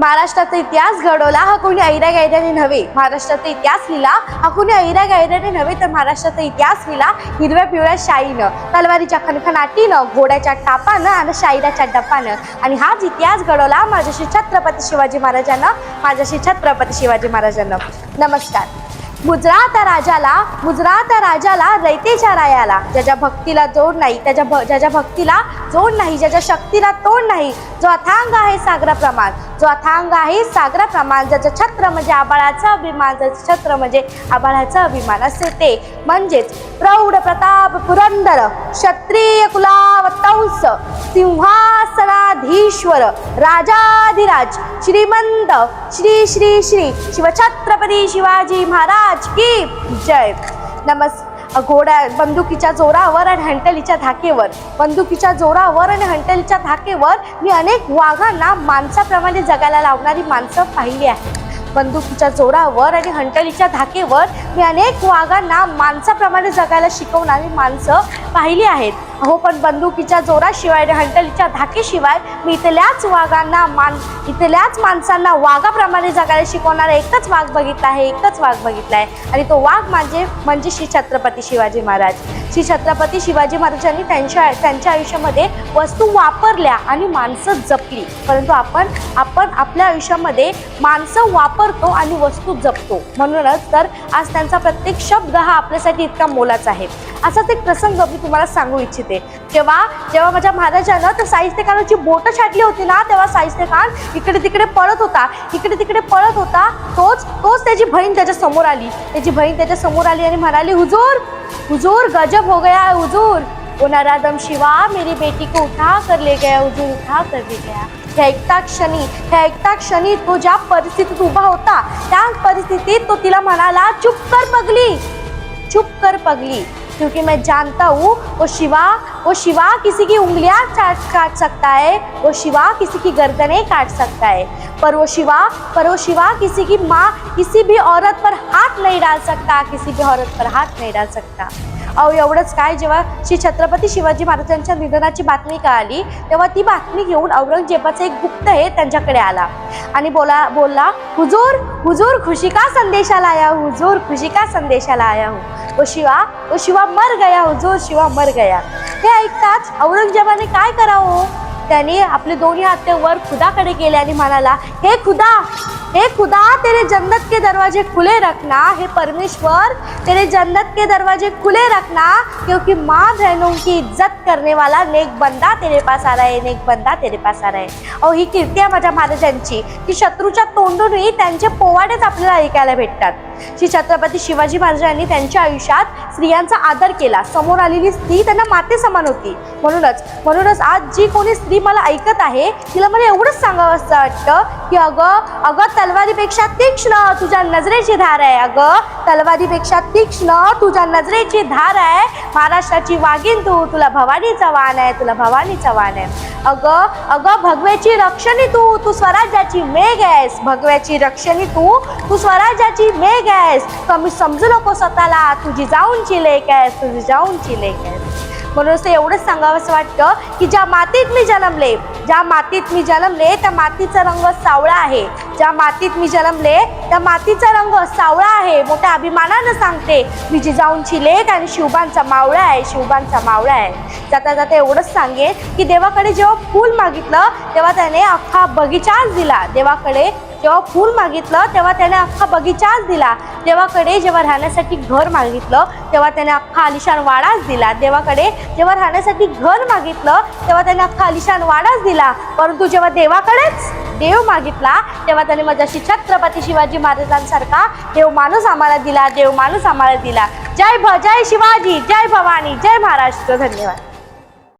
महाराष्ट्राचा इतिहास घडवला हा कोणी ऐरा गायऱ्याने नव्हे. महाराष्ट्राचा इतिहास लिहिला हा कोणी ऐरा गायऱ्याने नव्हे तर महाराष्ट्राचा इतिहास लिहिला हिरव्या पिवळ्या शाईनं. तलवारीच्या खणखणाटीनं घोड्याच्या टापानं आणि शाईराच्या डपानं आणि हाच इतिहास घडवला माझ्याशी छत्रपती शिवाजी महाराजांना माझ्याशी छत्रपती शिवाजी महाराजांना. नमस्कार. गुजरात राजाला गुजरात राजाला रयतेच्या रायाला. ज्याच्या भक्तीला जोड नाही त्याच्या भ ज्याच्या भक्तीला जोड नाही ज्याच्या शक्तीला तोड नाही जो अथांग आहे सागराप्रमाण जो अथांग आहे सागराप्रमाण ज्याचं छत्र म्हणजे आबाळाचा अभिमान ज्याचं छत्र म्हणजे आबाळाचा अभिमान असे ते. म्हणजेच प्रौढ प्रताप पुरंदर क्षत्रिय कुला कुलावतंस सिंहासनाधीश्वर राजाधिराज श्रीमंत श्री श्री श्री शिवछत्रपती शिवाजी महाराज की जय. नमस् घोड्या बंदुकीच्या जोरावर आणि हंटलीच्या धाकेवर. बंदुकीच्या जोरावर आणि हंटलीच्या धाकेवर मी अनेक वाघांना माणसाप्रमाणे जगायला लावणारी माणसं पाहिली आहेत. बंदुकीच्या जोरावर आणि हंटलीच्या धाकेवर मी अनेक वाघांना माणसाप्रमाणे जगायला शिकवणारी माणसं पाहिली आहेत. हो पण बंदुकीच्या जोराशिवाय हंटलीच्या धाकेशिवाय मी इथल्याच वाघांना मान इथल्याच माणसांना वाघाप्रमाणे जगायला शिकवणारा एकच वाघ बघितला आहे एकच वाघ बघितला आहे. आणि तो वाघ म्हणजे म्हणजे श्री छत्रपती शिवाजी महाराज. श्री छत्रपती शिवाजी महाराजांनी त्यांच्या त्यांच्या आयुष्यामध्ये वस्तू वापरल्या आणि माणसं जपली. परंतु आपण आपण आपल्या आयुष्यामध्ये माणसं वापरतो आणि वस्तू जपतो. म्हणूनच तर आज त्यांचा प्रत्येक शब्द हा आपल्यासाठी इतका मोलाचा आहे. असाच एक प्रसंग मी तुम्हाला सांगू इच्छिते. जेव्हा जेव्हा माझ्या महाराजानं तर साहित्यखानची बोटं छाटली होती ना तेव्हा साहित्यकार इकडे तिकडे पळत होता. इकडे तिकडे पळत होता तोच तोच त्याची बहीण त्याच्यासमोर आली. त्याची बहीण त्याच्यासमोर आली आणि म्हणाली हुजूर हुजूर गजब हो गया हुजूर. वो दम शिवा मेरी बेटी को उठा कर ले गया हुजूर उठा कर ले गया. ह्या एकटा क्षणी ह्या एकटा क्षणी तो ज्या परिस्थितीत उभा होता त्या परिस्थितीत तो तिला म्हणाला चुप कर पगली चुप कर पगली. क्योंकि मैं जानता हूँ वो शिवा वो शिवा किसी की उंगलियाँ काट काट सकता है वो शिवा किसी की गर्दनें काट सकता है पर वो शिवा पर वो शिवा किसी की माँ किसी भी औरत पर हाथ नहीं डाल सकता किसी भी औरत पर हाथ नहीं डाल सकता। अहो एवढंच काय जेव्हा श्री छत्रपती शिवाजी महाराजांच्या निधनाची बातमी कळाली तेव्हा ती बातमी घेऊन औरंगजेबाचा एक गुप्त हे त्यांच्याकडे आला आणि बोला बोलला हुजूर हुजूर खुशी का संदेशाला आया हुजूर खुशी का संदेशाला आया हूँ? ओ शिवा ओ शिवा मर गया हो, जो शिवा मर गया. हे ऐकताच औरंगजेबाने काय करावं हो? त्याने आपले दोन्ही हात वर खुदाकडे केले आणि म्हणाला हे खुदा हे खुदा तेरे जन्नत के दरवाजे खुले रखना हे परमेश्वर तेरे जन्नत के दरवाजे खुले रखना क्योंकि माँ बहनों की इज्जत करने वाला नेक बंदा तेरे पास आ रहा है नेक बंदा तेरे पास आ रहा है। अहो ही कीर्ती आहे माझ्या महाराजांची की शत्रूच्या तोंडूनही त्यांचे पोवाडेच आपल्याला ऐकायला भेटतात। श्री छत्रपती शिवाजी महाराजांनी त्यांच्या आयुष्यात स्त्रियांचा आदर केला समोर आलेली स्त्री त्यांना माते समान होती। म्हणूनच म्हणूनच आज जी कोणी स्त्री मला ऐकत आहे तिला मला एवढंच सांगावं असं वाटतं की अगं अगं तलवारीपेक्षा तीक्ष्ण तुझ्या नजरेची धार आहे अगं. तलवारीपेक्षा तीक्ष्ण तुझ्या नजरेची धार आहे. महाराष्ट्राची वाघीण तू तुला भवानीचा वाण आहे तुला भवानीचा वाण आहे. अगं अगं भगव्याची रक्षणी तू तू स्वराज्याची मेघ आहेस. भगव्याची रक्षणी तू तू स्वराज्याची मेघ आहेस. कमी समजू नको स्वतःला तुझी जाऊनची लेख आहेस तुझी जाऊनची लेख आहेस. म्हणून ते एवढंच सांगावंसं वाटतं की ज्या मातीत मी जन्मले ज्या मातीत मी जन्मले त्या मातीचा रंग सावळा आहे. ज्या मातीत मी जन्मले त्या मातीचा रंग सावळा आहे. मोठ्या अभिमानानं सांगते मी जिजाऊंची लेख आणि शिवबांचा मावळा आहे शिवबांचा मावळा आहे. जाता जाता एवढंच सांगेन की देवाकडे जेव्हा फूल मागितलं तेव्हा त्याने अख्खा बगीचाच दिला. देवाकडे जेव्हा फूल मागितलं तेव्हा त्याने अख्खा बगीचाच दिला. देवाकडे जेव्हा राहण्यासाठी घर मागितलं तेव्हा त्याने अख्खा आलिशान वाडाच दिला. देवाकडे जेव्हा राहण्यासाठी घर मागितलं तेव्हा त्याने अख्खा आलिशान वाडाच दिला. परंतु जेव्हा देवाकडेच देव मागितला तेव्हा त्याने माझ्याशी छत्रपती शिवाजी महाराजांसारखा देव माणूस आम्हाला दिला देव माणूस आम्हाला दिला. जय भ जय शिवाजी जय भवानी जय महाराष्ट्र. धन्यवाद.